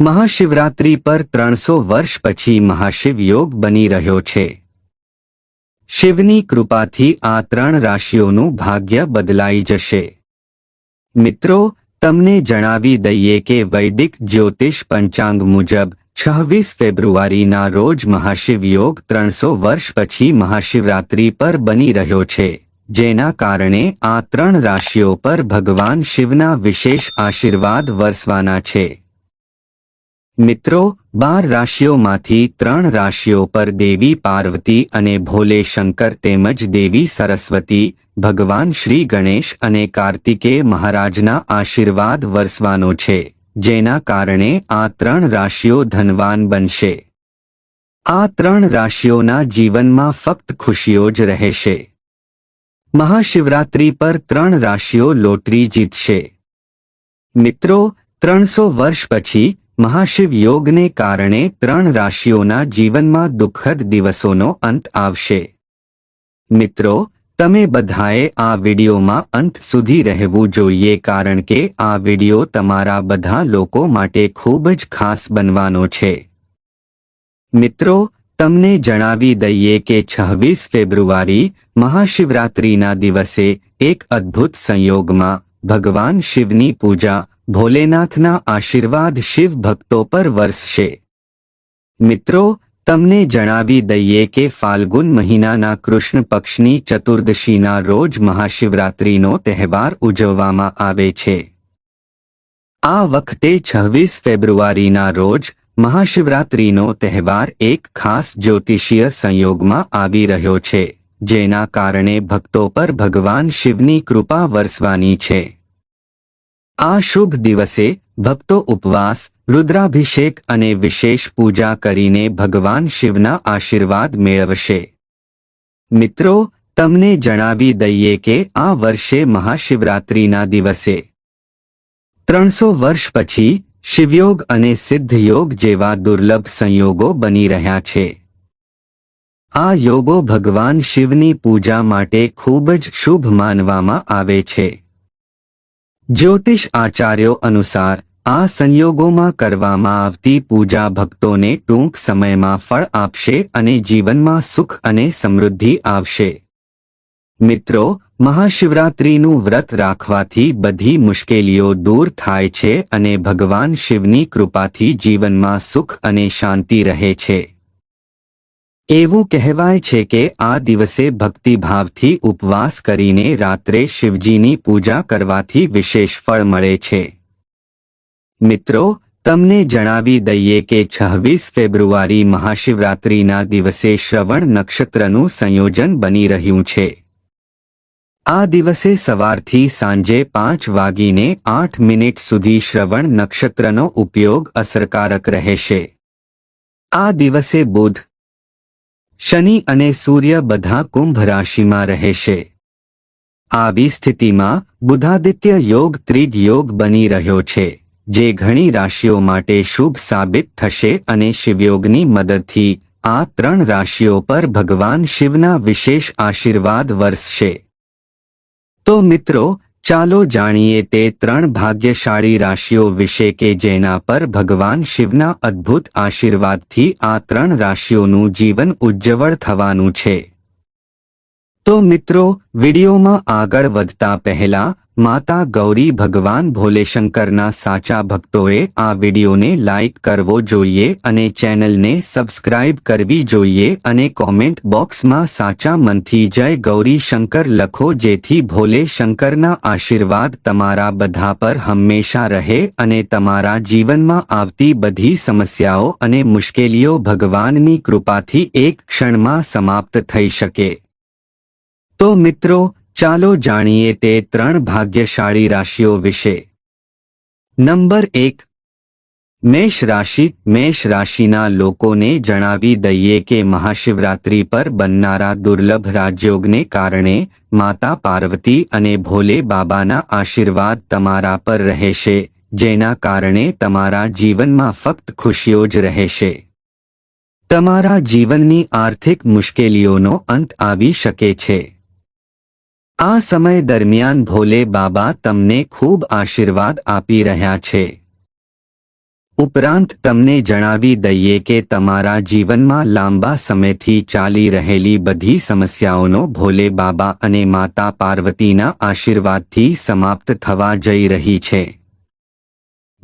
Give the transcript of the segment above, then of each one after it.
મહાશિવરાત્રિ પર ત્રણસો વર્ષ પછી મહાશિવ યોગ બની રહ્યો છે. શિવની કૃપાથી આ ત્રણ રાશિઓનું ભાગ્ય બદલાઈ જશે. મિત્રો, તમને જણાવી દઈએ કે વૈદિક જ્યોતિષ પંચાંગ મુજબ છવ્વીસ ફેબ્રુઆરીના રોજ મહાશિવ યોગ ત્રણસો વર્ષ પછી મહાશિવરાત્રિ પર બની રહ્યો છે, જેના કારણે આ ત્રણ રાશિઓ પર ભગવાન શિવના વિશેષ આશીર્વાદ વરસવાના છે. મિત્રો, બાર રાશિઓમાંથી ત્રણ રાશિઓ પર દેવી પાર્વતી અને ભોલે શંકર તેમજ દેવી સરસ્વતી, ભગવાન શ્રી ગણેશ અને કાર્તિકેય મહારાજના આશીર્વાદ વરસવાનો છે, જેના કારણે આ ત્રણ રાશિઓ ધનવાન બનશે. આ ત્રણ રાશિઓના જીવનમાં ફક્ત ખુશીઓ જ રહેશે. મહાશિવરાત્રિ પર ત્રણ રાશિઓ લોટરી જીતશે. મિત્રો, ત્રણસો વર્ષ પછી મહાશિવ યોગને કારણે ત્રણ રાશિઓના જીવનમાં દુઃખદ દિવસોનો અંત આવશે. મિત્રો, તમે બધાએ આ વિડીયોમાં અંત સુધી રહેવું જોઈએ કારણ કે આ વીડિયો તમારા બધા લોકો માટે ખૂબ જ ખાસ બનવાનો છે. મિત્રો, તમને જણાવી દઈએ કે છવ્વીસ ફેબ્રુઆરી મહાશિવરાત્રિના દિવસે એક અદ્ભુત સંયોગમાં ભગવાન શિવની પૂજા ભોલેનાથના આશીર્વાદ શિવ ભક્તો પર વરસશે. મિત્રો, તમને જણાવી દઈએ કે ફાલ્ગુન મહિનાના કૃષ્ણ પક્ષની ચતુર્દશીના રોજ મહાશિવરાત્રિનો તહેવાર ઉજવવામાં આવે છે. આ વખતે છવ્વીસ ફેબ્રુઆરીના રોજ મહાશિવરાત્રિનો તહેવાર એક ખાસ જ્યોતિષીય સંયોગમાં આવી રહ્યો છે, જેના કારણે ભક્તો પર ભગવાન શિવની કૃપા વરસવાની છે. આ શુભ દિવસે ભક્તો ઉપવાસ, રુદ્રાભિષેક અને વિશેષ પૂજા કરીને ભગવાન શિવના આશીર્વાદ મેળવશે. મિત્રો, તમને જણાવી દઈએ કે આ વર્ષે મહાશિવરાત્રિના દિવસે ત્રણસો વર્ષ પછી શિવયોગ અને સિદ્ધયોગ જેવા દુર્લભ સંયોગો બની રહ્યા છે. આ યોગો ભગવાન શિવની પૂજા માટે ખૂબ જ શુભ માનવામાં આવે છે. જ્યોતિષ આચાર્યો અનુસાર આ સંયોગોમાં કરવામાં આવતી પૂજા ભક્તોને ટૂંક સમયમાં ફળ આપશે અને જીવનમાં સુખ અને સમૃદ્ધિ આવશે. મિત્રો, મહાશિવરાત્રિનું વ્રત રાખવાથી બધી મુશ્કેલીઓ દૂર થાય છે અને ભગવાન શિવની કૃપાથી જીવનમાં સુખ અને શાંતિ રહે છે. એવું કહેવાય છે કે આ દિવસે ભક્તિભાવથી ઉપવાસ કરીને રાત્રે શિવજીની પૂજા કરવાથી વિશેષ ફળ મળે છે. મિત્રો, તમને જણાવી દઈએ કે છવ્વીસ ફેબ્રુઆરી મહાશિવરાત્રિના દિવસે શ્રવણ નક્ષત્રનું સંયોજન બની રહ્યું છે. આ દિવસે સવારથી સાંજે પાંચ વાગીને આઠ મિનિટ સુધી શ્રવણ નક્ષત્રનો ઉપયોગ અસરકારક રહેશે. આ દિવસે બુધ શનિ અને સૂર્ય બધા કુંભ રાશિમાં રહેશે આવી સ્થિતિમાં બુધાદિત્ય યોગ ત્રિજ યોગ બની રહ્યો છે, જે ઘણી રાશિઓ માટે શુભ સાબિત થશે અને શિવયોગની મદદથી આ ત્રણ રાશિઓ પર ભગવાન શિવના વિશેષ આશીર્વાદ વરસશે. તો મિત્રો ચાલો જાણીએ તે ત્રણ ભાગ્યશાળી રાશિઓ વિશે કે જેના પર ભગવાન શિવના અદ્ભુત આશીર્વાદથી આ ત્રણ રાશિઓનું જીવન ઉજ્જવળ થવાનું છે. તો મિત્રો, વિડીયોમાં આગળ વધતા પહેલા માતા ગૌરી ભગવાન ભોલેશંકરના સાચા ભક્તોએ આ વિડીયોને લાઇક કરવો જોઈએ અને ચેનલને સબસ્ક્રાઇબ કરવી જોઈએ અને કોમેન્ટ બોક્સમાં સાચા મનથી જય ગૌરી શંકર લખો જેથી ભોલે શંકરના આશીર્વાદ તમારા બધા પર હંમેશા રહે અને તમારા જીવનમાં આવતી બધી સમસ્યાઓ અને મુશ્કેલીઓ ભગવાનની કૃપાથી એક ક્ષણમાં સમાપ્ત થઈ શકે. તો મિત્રો ચાલો જાણીએ તે ત્રણ ભાગ્યશાળી રાશિઓ વિશે. નંબર એક, મેષ રાશિ, મેષ રાશિના લોકોને જણાવી દઈએ કે મહાશિવરાત્રિ પર બનનારા દુર્લભ રાજયોગને કારણે માતા પાર્વતી અને ભોલે બાબાના આશીર્વાદ તમારા પર રહેશે, જેના કારણે તમારા જીવનમાં ફક્ત ખુશીઓ જ રહેશે. તમારા જીવનની આર્થિક મુશ્કેલીઓનો અંત આવી શકે છે. આ સમય દરમિયાન ભોલે બાબા તમને ખૂબ આશીર્વાદ આપી રહ્યા છે. ઉપરાંત તમને જણાવી દઈએ કે તમારા જીવનમાં લાંબા સમયથી ચાલી રહેલી બધી સમસ્યાઓનો ભોલે બાબા અને માતા પાર્વતીના આશીર્વાદથી સમાપ્ત થવા જઈ રહી છે.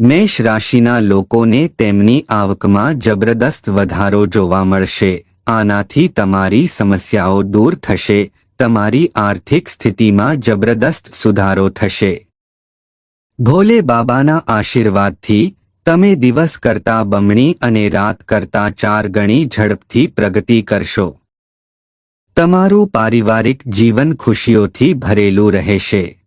મેષ રાશિના લોકોને તેમની આવકમાં જબરદસ્ત વધારો જોવા મળશે. આનાથી તમારી સમસ્યાઓ દૂર થશે. તમારી આર્થિક સ્થિતિમાં જબરદસ્ત સુધારો થશે. ભોલે બાબાના આશીર્વાદથી, તમે દિવસ કરતા બમણી અને રાત કરતા ચાર ગણી ઝડપથી પ્રગતિ કરશો. તમારું પારિવારિક જીવન ખુશીઓથી ભરેલું રહેશે.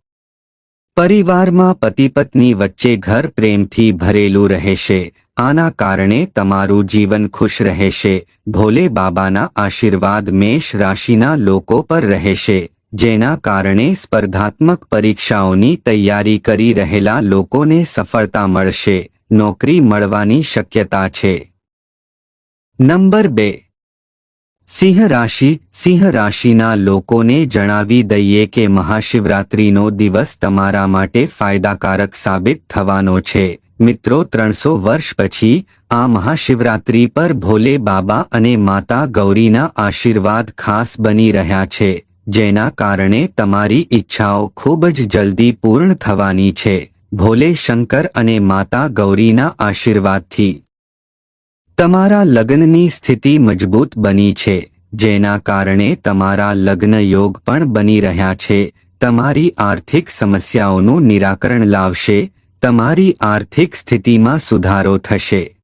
પરિવારમાં પતિ પત્ની વચ્ચે ઘર પ્રેમથી ભરેલું રહેશે. આના કારણે તમારું જીવન ખુશ રહેશે. ભોલે બાબાના આશીર્વાદ મેષ રાશિના લોકો પર રહેશે, જેના કારણે સ્પર્ધાત્મક પરીક્ષાઓની તૈયારી કરી રહેલા લોકોને સફળતા મળશે. નોકરી મળવાની શક્યતા છે. નંબર બે. સિંહ રાશિ. સિંહ રાશિના લોકોને જણાવી દઈએ કે મહાશિવરાત્રિનો દિવસ તમારા માટે ફાયદાકારક સાબિત થવાનો છે. મિત્રો, ત્રણસો વર્ષ પછી આ મહાશિવરાત્રિ પર ભોલે બાબા અને માતા ગૌરીના આશીર્વાદ ખાસ બની રહ્યા છે, જેના કારણે તમારી ઈચ્છાઓ ખૂબ જ જલ્દી પૂર્ણ થવાની છે. ભોલે શંકર અને માતા ગૌરીના આશીર્વાદથી તમારા લગ્નની સ્થિતિ મજબૂત બની છે, જેના કારણે તમારા લગ્ન યોગ પણ બની રહ્યા છે. તમારી આર્થિક સમસ્યાઓનું નિરાકરણ લાવશે તમારી આર્થિક સ્થિતિમાં સુધારો થશે.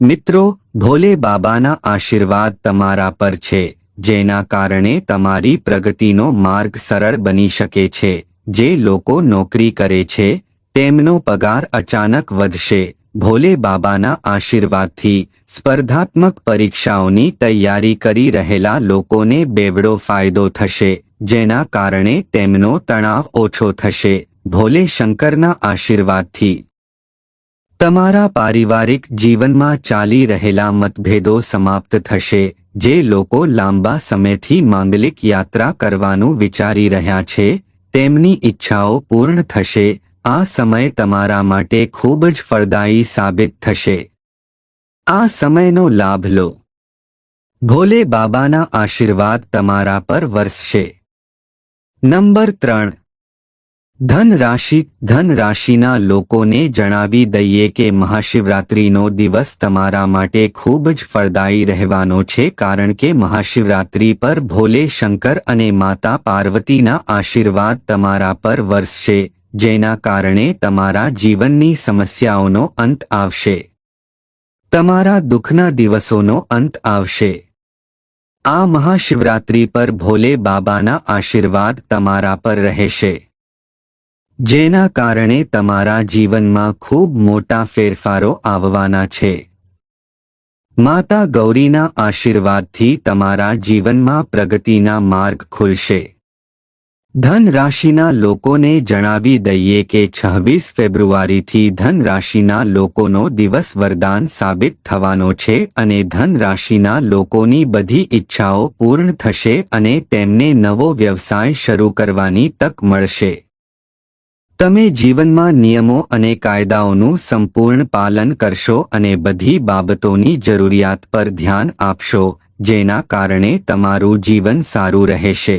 મિત્રો, ભોલે બાબાના આશીર્વાદ તમારા પર છે, જેના કારણે તમારી પ્રગતિનો માર્ગ સરળ બની શકે છે, જે લોકો નોકરી કરે છે, તેમનો પગાર અચાનક વધશે. ભોલે બાબાના આશીર્વાદથી સ્પર્ધાત્મક પરીક્ષાઓની તૈયારી કરી રહેલા લોકોને બેવડો ફાયદો થશે, જેના કારણે તેમનો તણાવ ઓછો થશે. ભોલે શંકરના આશીર્વાદથી. તમારા પારિવારિક જીવનમાં ચાલી રહેલા મતભેદો સમાપ્ત થશે, જે લોકો લાંબા સમયથી માંગલિક યાત્રા કરવાનું વિચારી રહ્યા છે, તેમની ઈચ્છાઓ પૂર્ણ થશે, આ સમય તમારા માટે ખૂબ જ ફળદાયી સાબિત થશે. આ સમયનો લાભ લો. ભોલે બાબાના આશીર્વાદ તમારા પર વરસશે. નંબર ત્રણ. ધન રાશિ ધન રાશિના લોકોને જણાવી દઈએ કે મહાશિવરાત્રિનો દિવસ તમારા માટે ખૂબ જ ફળદાયી રહેવાનો છે કારણ કે મહાશિવરાત્રિ પર ભોલે શંકર અને માતા પાર્વતીના આશીર્વાદ તમારા પર વરસશે, જેના કારણે તમારા જીવનની સમસ્યાઓનો અંત આવશે. તમારા દુઃખના દિવસોનો અંત આવશે. આ મહાશિવરાત્રિ પર ભોલે બાબાના આશીર્વાદ તમારા પર રહેશે. જેના કારણે તમારા જીવનમાં ખૂબ મોટા ફેરફારો આવવાના છે. માતા ગૌરીના આશીર્વાદથી તમારા જીવનમાં પ્રગતિના માર્ગ ખુલશે. ધન રાશિના લોકોને જણાવી દઈએ કે છવ્વીસ ફેબ્રુઆરીથી ધન રાશિના લોકોનો દિવસ વરદાન સાબિત થવાનો છે અને ધન રાશિના લોકોની બધી ઈચ્છાઓ પૂર્ણ થશે અને તેમને નવો વ્યવસાય શરૂ કરવાની તક મળશે. તમે જીવનમાં નિયમો અને કાયદાઓનું સંપૂર્ણ પાલન કરશો અને બધી બાબતોની જરૂરિયાત પર ધ્યાન આપશો, જેના કારણે તમારું જીવન સારું રહેશે.